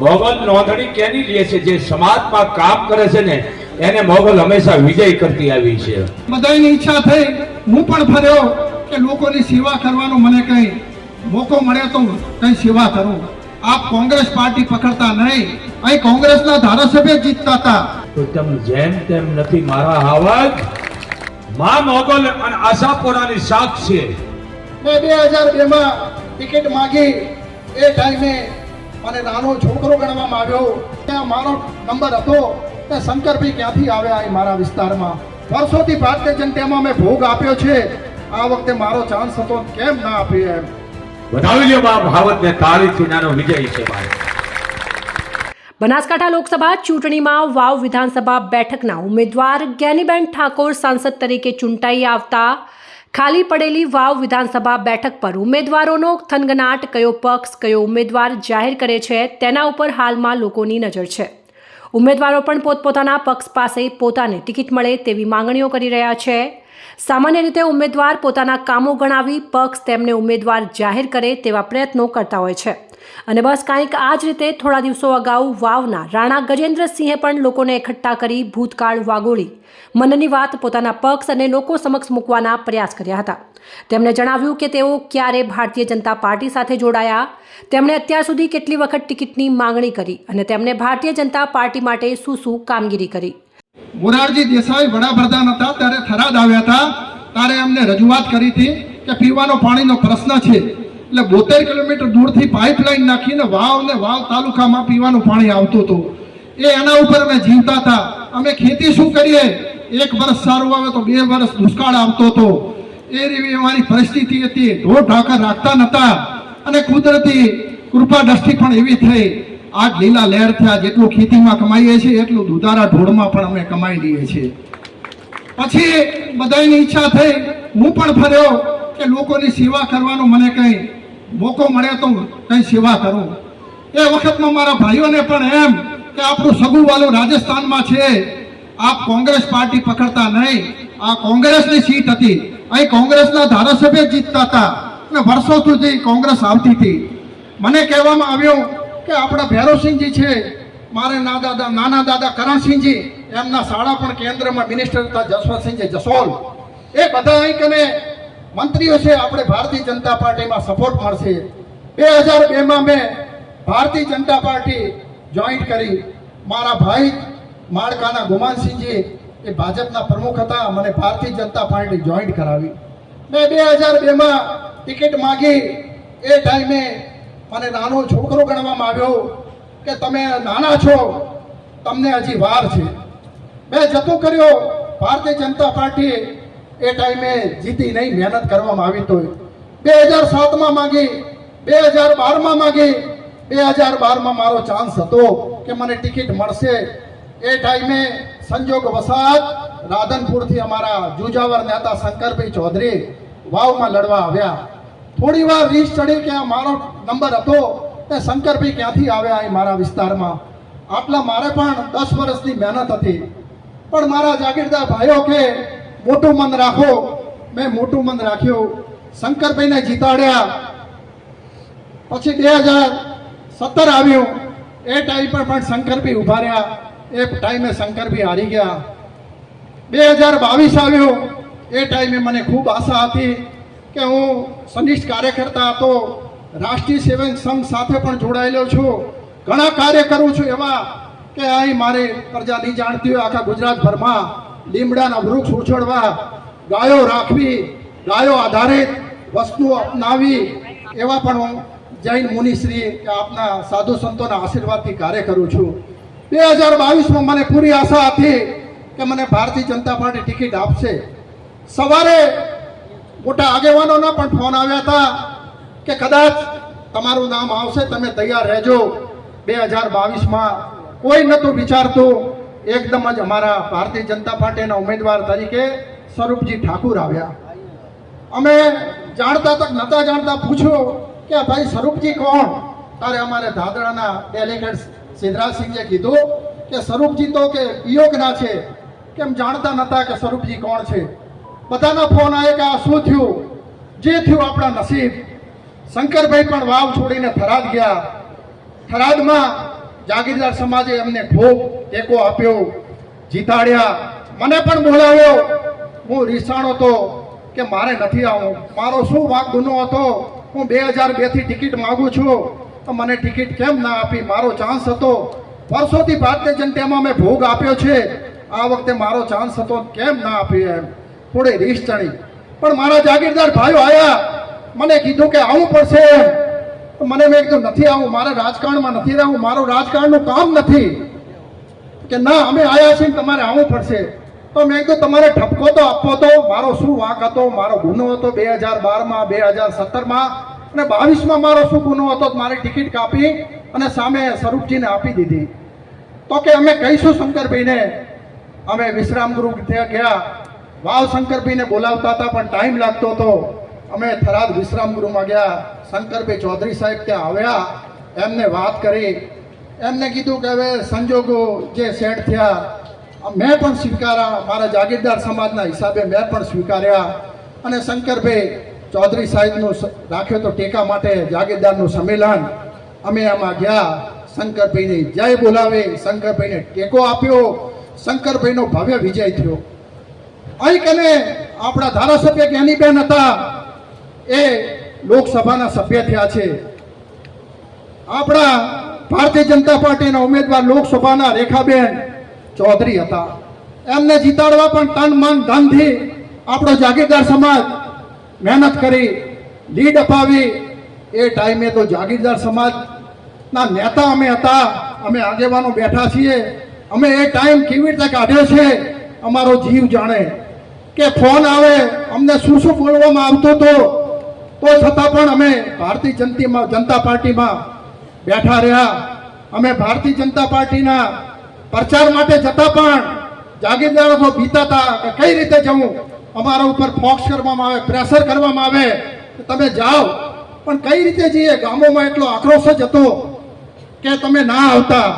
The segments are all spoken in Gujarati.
મોગલ નોંધણી કેની લે છે? જે સમાજમાં કામ કરે છે ને એને મોગલ હંમેશા વિજય કરતી આવી છે. બધાની ઈચ્છા થઈ. હું પણ ફર્યો કે લોકોની સેવા કરવાનો મને કઈ મોકો મળે તો કઈ સેવા કરું. આપ કોંગ્રેસ પાર્ટી પકડતા નહીં. અહીં કોંગ્રેસના ધારાસભ્ય જીતતા હતા. તો તેમ જેમ તેમ નથી મારા હાવક. માં મોગલ અને આશાપુરાની સાક્ષ. છે મેં બે હજાર બેમાં ટિકિટ માગી. એ ટાઈમે મને નાનો છોકરો ગણવામાં આવ્યો. ત્યાં મારો નંબર હતો. તે શંકરભાઈ ક્યાંથી આવ્યા એ મારા વિસ્તારમાં. વર્ષોથી ભારતીય જનતામાં મેં ભોગ આપ્યો છે. આ વખતે મારો ચાન્સ હતો કેમ ના આપ્યો એમ. વધાવી લ્યો બા ભાવતને તારીખથી નાનો વિજય છે ભાઈ. બનાસકાંઠા લોકસભા ચૂંટણીમાં વાવ વિધાનસભા બેઠકના ઉમેદવાર જ્ઞાનીબેન ઠાકોર સાંસદ તરીકે ચૂંટાઈ આવતા ખાલી પડેલી વાવ વિધાનસભા બેઠક પર ઉમેદવારોનો થનગનાટ કયો પક્ષ, કયો ઉમેદવાર જાહેર કરે છે તેના ઉપર હાલમાં લોકોની નજર છે. ઉમેદવારો પણ પોતપોતાના પક્ષ પાસે પોતાને ટિકિટ મળે તેવી માંગણીઓ કરી રહ્યા છે. સામાન્ય રીતે ઉમેદવાર પોતાના કામો ગણાવી પક્ષ તેમને ઉમેદવાર જાહેર કરે તેવા પ્રયત્નો કરતા હોય છે. અને બસ કાંઈક આ જ રીતે થોડા દિવસો અગાઉ વાવના રાણા ગજેન્દ્રસિંહે પણ લોકોને એકઠા કરી ભૂતકાળ વાગોળી. મનની વાત પોતાના પક્ષ અને લોકો સમક્ષ મૂકવાના પ્રયાસ કર્યા હતા. તેમણે જણાવ્યું કે તેઓ ક્યારે ભારતીય જનતા પાર્ટી સાથે જોડાયા, તેમણે અત્યાર સુધી કેટલી વખત ટિકિટની માંગણી કરી અને તેમણે ભારતીય જનતા પાર્ટી માટે શું શું કામગીરી કરી. મોરારજી દેસાઈ વડાપ્રધાન હતા, ત્યારે થરાદ આવ્યા હતા. ત્યારે એમને રજૂઆત કરી હતી કે પીવાનો પાણીનો પ્રશ્ન છે. એટલે બોતેર કિલોમીટર દૂરથી પાઇપલાઇન નાખીને વાવ ને વાવ તાલુકામાં પીવાનું પાણી આવતું હતું. એ એના ઉપર અમે જીવતા હતા. અમે ખેતી શું કરીએ? એક વર્ષ સારું આવે તો બે વર્ષ દુષ્કાળ આવતો હતો. એ રીતે અમારી પરિસ્થિતિ હતી. ઢોર ઢાકર રાખતા નહોતા અને કુદરતી કૃપા દ્રષ્ટિ પણ એવી થઈ. આ લીલા લહેર થયા. જેટલું ખેતીમાં કમાઈએ છીએ, એટલું દુધારા ઢોળમાં પણ અમે કમાઈ લઈએ છીએ. પછી બધાની ઈચ્છા થઈ. હું પણ ફર્યો કે લોકોની સેવા કરવાનું મને કઈ મોકો મળે તો કંઈ સેવા કરું. એ વખતમાં મારા ભાઈઓને પણ એમ કે આપણું સગું વાલું રાજસ્થાનમાં છે. આ કોંગ્રેસ પાર્ટી પકડતા નહીં. આ કોંગ્રેસની સીટ હતી. અહીં કોંગ્રેસના ધારાસભ્ય જીતતા હતા. અને વર્ષો સુધી કોંગ્રેસ આવતી હતી. મને કહેવામાં આવ્યું કે આપણા ભૈરવસિંહજી છે. મારે ના દાદા નાના દાદા કરણસિંહજી એમના શાળા પણ કેન્દ્રમાં મિનિસ્ટર હતા જસવંતસિંહજી જસોલ. એ બધા અહીં કને મંત્રીઓ છે, આપણે ભારતીય જનતા પાર્ટીમાં સપોર્ટ મળશે. બે હજાર બેમાં મેં ભારતીય જનતા પાર્ટી જોઈન્ટ કરી. મારા ભાઈ માળકાના ગુમાનસિંહજી એ ભાજપના પ્રમુખ હતા, મને ભારતીય જનતા પાર્ટી જોઈન્ટ કરાવી. મેં બે હજાર બેમાં ટિકિટ માગી. એ ટાઈમે મને નાનો છોકરો ગણવામાં આવ્યો કે, તમે નાના છો, તમને હજી વાર છે. મેં જતું કર્યો. ભારતીય જનતા પાર્ટી એ ટાઈમે જીતી નહીં, મહેનત કરવામાં આવી તો બે હજાર સાતમાં માગી, બે હજાર બારમાં માગી, બે હજાર બારમાં મારો ચાન્સ હતો કે મને ટિકિટ મળશે. એ ટાઈમે સંજોગ વસાત, રાધનપુરથી અમારા જુજાવર નેતા શંકરભાઈ ચૌધરી વાવમાં લડવા આવ્યા. થોડી વાર રીસ ચડી કે મારો નંબર હતો, તે શંકરભાઈ ક્યાંથી આવ્યા એ મારા વિસ્તારમાં? આટલા મારે પણ દસ વર્ષની મહેનત હતી. પણ મારા જાગીરદાર ભાઈઓ કે મોટું મન રાખો. મેં મોટું મન રાખ્યું. શંકરભાઈને જીતાડ્યા. પછી બે હજાર સત્તર આવ્યું. એ ટાઈમ પર પણ શંકરભાઈ ઊભા રહ્યા એ ટાઈમે શંકરભાઈ હારી ગયા. બે હજાર બાવીસ આવ્યું. એ ટાઈમે મને ખૂબ આશા હતી કે હું સનિષ્ઠ કાર્યકર્તા હતો. રાષ્ટ્રીય સેવક સંઘ સાથે પણ જોડાયેલો છું. ઘણા કાર્ય કરું છું એવા કે અહીં મારે પ્રજા નહીં જાણતી હોય આખા ગુજરાતભરમાં. લીમડાના વૃક્ષ ઉછળવા ગાયો રાખવી, ગાયો આધારિત વસ્તુઓ અપનાવી, એવા પણ હું જૈન મુનિશ્રી કે આપના સાધુ સંતોના આશીર્વાદથી કાર્ય કરું છું. બે હજાર બાવીસમાં મને પૂરી આશા હતી કે મને ભારતીય જનતા પાર્ટી ટિકિટ આપશે. સવારે મોટા આગેવાનોના પણ ફોન આવ્યા હતા કે કદાચ તમારું નામ આવશે, તમે તૈયાર રહેજો. બે હજાર બાવીસમાં કોઈ નહોતું વિચારતું. એકદમ જ અમારા ભારતીય જનતા પાર્ટીના ઉમેદવાર તરીકે સ્વરૂપજી ઠાકુર આવ્યા. અમે જાણતા તક નતા જાણતા પૂછ્યું કે ભાઈ સ્વરૂપજી કોણ? ત્યારે અમારે દાદરાના ડેલિગેટ સિદ્ધરાજસિંહે કીધું કે સ્વરૂપજી તો કે વિયોગના છે. કેમ જાણતા નતા કે સ્વરૂપજી કોણ છે? બધાના ફોન આવે કે આ શું થયું? જે થયું આપણા નસીબ. શંકરભાઈ પણ વાવ છોડીને થરાદ ગયા. થરાદમાં જાગીરદાર સમાજે એમને ખૂબ ટેકો આપ્યો, જીતાડ્યા. મને પણ બોલાવ્યો હું રીસાણો હતો કે મારે નથી આવવું. મારો શું વાક ગુનો હતો? હું બે હજાર બેથી ટિકિટ માગું છું. તો મને ટિકિટ કેમ ના આપી? મારો ચાન્સ હતો. વર્ષોથી ભારતીય જનતામાં મેં ભોગ આપ્યો છે. આ વખતે મારો ચાન્સ હતો. કેમ ના આપી એમ? થોડી રીસ ચણી પણ મારા જાગીરદાર ભાઈઓ આવ્યા મને કીધું કે આવવું પડશે તો મને મેં કીધું, નથી આવું, મારે રાજકારણમાં નથી રહેવું મારું રાજકારણનું કામ નથી. કે ના, અમે આવ્યા છીએ તમારે આવવું પડશે. તો મેં કીધું, તમારે ઠપકો તો આપવો તો, મારો શું વાંક હતો? મારો ગુનો હતો બે હજાર બારમાં બે હજાર સત્તરમાં અને બાવીસમાં મારો શું ગુનો હતો? મારી ટિકિટ કાપી અને સામે સ્વરૂપજીને આપી દીધી. તો કે અમે કહીશું શંકરભાઈને. અમે વિશ્રામ ગૃહ ગયા. વાવ શંકરભાઈને બોલાવતા હતા, પણ ટાઈમ લાગતો હતો. અમે થરાદ વિશ્રામ ગૃહમાં ગયા, શંકરભાઈ ચૌધરી સાહેબ ત્યાં આવ્યા, એમને વાત કરી. એમને કીધું કે હવે સંજોગો જે સેટ થયા મેં પણ સ્વીકાર્યા, મારા જાગીરદાર સમાજના હિસાબે મેં પણ સ્વીકાર્યા. અને શંકરભાઈ ચૌધરી સાહેબનું રાખ્યો તો ટેકા માટે જાગીરદારનું સંમેલન. અમે આમાં ગયા, શંકરભાઈને જય બોલાવી, શંકરભાઈને ટેકો આપ્યો. શંકરભાઈનો ભવ્ય વિજય થયો. અહીં કને આપણા ધારાસભ્ય જ્ઞાનીબેન હતા. એ લોકસભાના સભ્ય થયા છે. આપણા ભારતીય જનતા પાર્ટીના ઉમેદવાર લોકસભાના રેખાબેન ચૌધરી હતા. એમને જીતાડવા પણ તન મન ધનથી આપણો જાગીરદાર સમાજ મહેનત કરી, લીડ અપાવી. એ ટાઈમે તો જાગીરદાર સમાજના નેતા અમે હતા. અમે આગેવાનો બેઠા છીએ. અમે એ ટાઈમ કેવી રીતે કાઢ્યો છે અમારો જીવ જાણે. કે ફોન આવે, અમને શું શું બોલવામાં આવતો હતું? તો છતાં પણ અમે ભારતીય જનતીમાં, જનતા પાર્ટીમાં બેઠા રહ્યા. અમે ભારતીય જનતા પાર્ટીના પ્રચાર માટે જતા પણ જાગીરદારો બીતા હતા કે કઈ રીતે જવું? અમારા ઉપર ફોક્સ કરવામાં આવે, પ્રેશર કરવામાં આવે કે તમે જાઓ. પણ કઈ રીતે જઈએ? ગામોમાં એટલો આક્રોશ જ હતો કે તમે ના આવતા.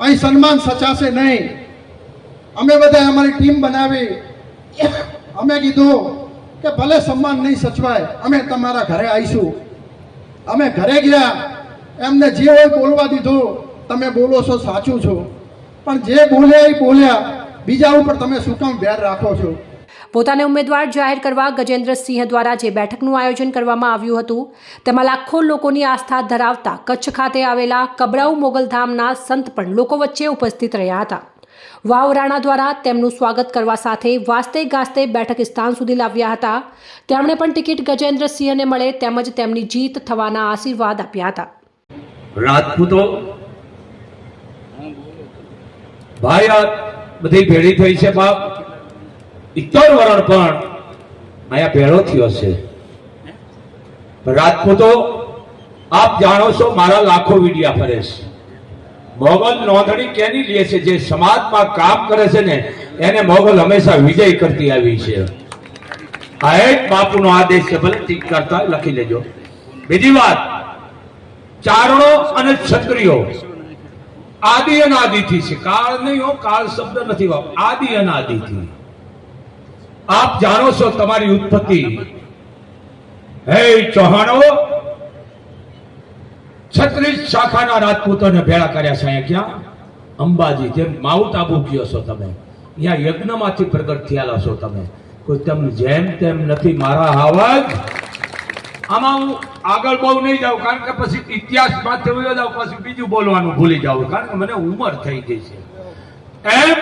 અહીં સન્માન સચાશે નહીં. અમે બધા અમારી ટીમ બનાવી. અમે કીધું કે ભલે સન્માન નહીં સચવાય, અમે તમારા ઘરે આવીશું. અમે ઘરે ગયા, એમને જે હોય બોલવા દીધું, તમે બોલો છો, સાચું છો. પણ જે બોલ્યા એ બોલ્યા, બીજા ઉપર તમે શું કામ વેર રાખો છો? પોતાને ઉમેદવાર જાહેર કરવા ગજેન્દ્રસિંહ દ્વારા જે બેઠકનું આયોજન કરવામાં આવ્યું હતું, તેમાં લાખો લોકોની આસ્થા ધરાવતા કચ્છ ખાતે આવેલા કબરાઉ મોગલધામના સંત પણ લોકો વચ્ચે ઉપસ્થિત રહ્યા હતા. વાવ રાણા દ્વારા તેમનું સ્વાગત કરવા સાથે વાસ્તે ગાસ્તે બેઠક સ્થાન સુધી લાવ્યા હતા. તેમણે પણ ટિકિટ ગજેન્દ્રસિંહને મળે તેમજ તેમની જીત થવાના આશીર્વાદ આપ્યા હતા. રાજપૂતો, ભાઈ બધી ભેળી થઈ છે, બાપ. ઇત્તર વરણ પણ અહીંયા ભેળો થયો છે. રાજપૂતો, આપ જાણો છો, મારા લાખો વિડિયા ફરે છે. મોગલ નોંધણી કેની લે છે? જે સમાજમાં કામ કરે છે ને, એને મોગલ હંમેશા વિજય કરતી આવી છે. આ એક બાપુનો આદેશ છે, ભલે ટીક કરતા લખી લેજો. બીજી વાત, ચારણો અને ક્ષત્રિયો આદિ અનાદિથી છે. કાળ નહીં હો, કાળ શબ્દ નથી વાપ, આદિ અનાદિથી. આપ જાણો છો તમારી ઉત્પત્તિ. હે ચૌહાણો છત્રીસ શાખાના રાજપૂતોને ભેળા કર્યા છે અહીંયા ક્યાં? અંબાજી જેમ માઉન્ટ આબુ ગયો છો તમે? અહીંયા યજ્ઞમાંથી પ્રગટ થયેલા છો તમે. કોઈ તમને જેમ તેમ નથી, મારા હાવજ. આમાં હું આગળ બહુ નહીં જાઉં, કારણ કે પછી ઇતિહાસ માથે વયો જાઉં પછી બીજું બોલવાનું ભૂલી જાઉં, કારણ કે મને ઉંમર થઈ ગઈ છે. એમ,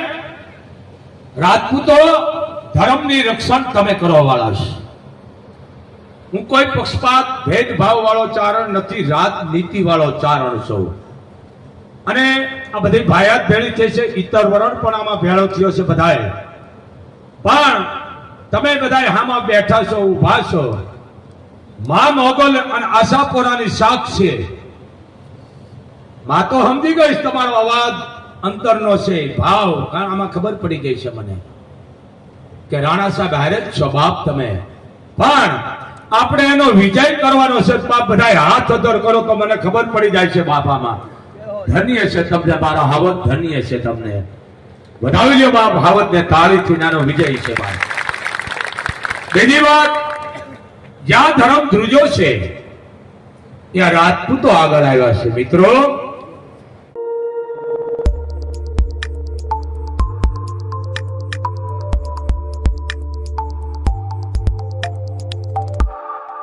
રાજપૂતો, ધર્મની રક્ષણ તમે કરવા વાળા છો. હું કોઈ પક્ષપાત ભેદભાવ વાળો ચારણ નથી રાજનીતિ વાળો ચારણ છું. અને આ બધી ભાયાત ભેળી થઈ છે ઇતર વરણ પણ આમાં ભેળો થયો છે બધાએ. પણ તમે બધાએ હામાં બેઠા છો, ઊભા છો. મા મોગલ અને આશાપુરાની છે માં તો સમજી ગઈ તમારો અવાજ અંતરનો છે, ભાવ, કારણ આમાં ખબર પડી ગઈ છે મને. કે રાણા સાહેબ હારે જ છો તમે. પણ આપણે એનો વિજય કરવાનો છે બધા હાથ અદર કરો તો મને ખબર પડી જાય છે બાપામાં. ધન્ય છે તમને, મારો હાવત ધન્ય છે તમને. વધાવી લ્યો બાપ હાવત ને તાળીથી નાનો વિજય છે બાપ. બીજી વાત, જ્યાં ધર્મ ધ્રુજો છે, ત્યાં રાજપૂતો આગળ આવ્યા છે. મિત્રો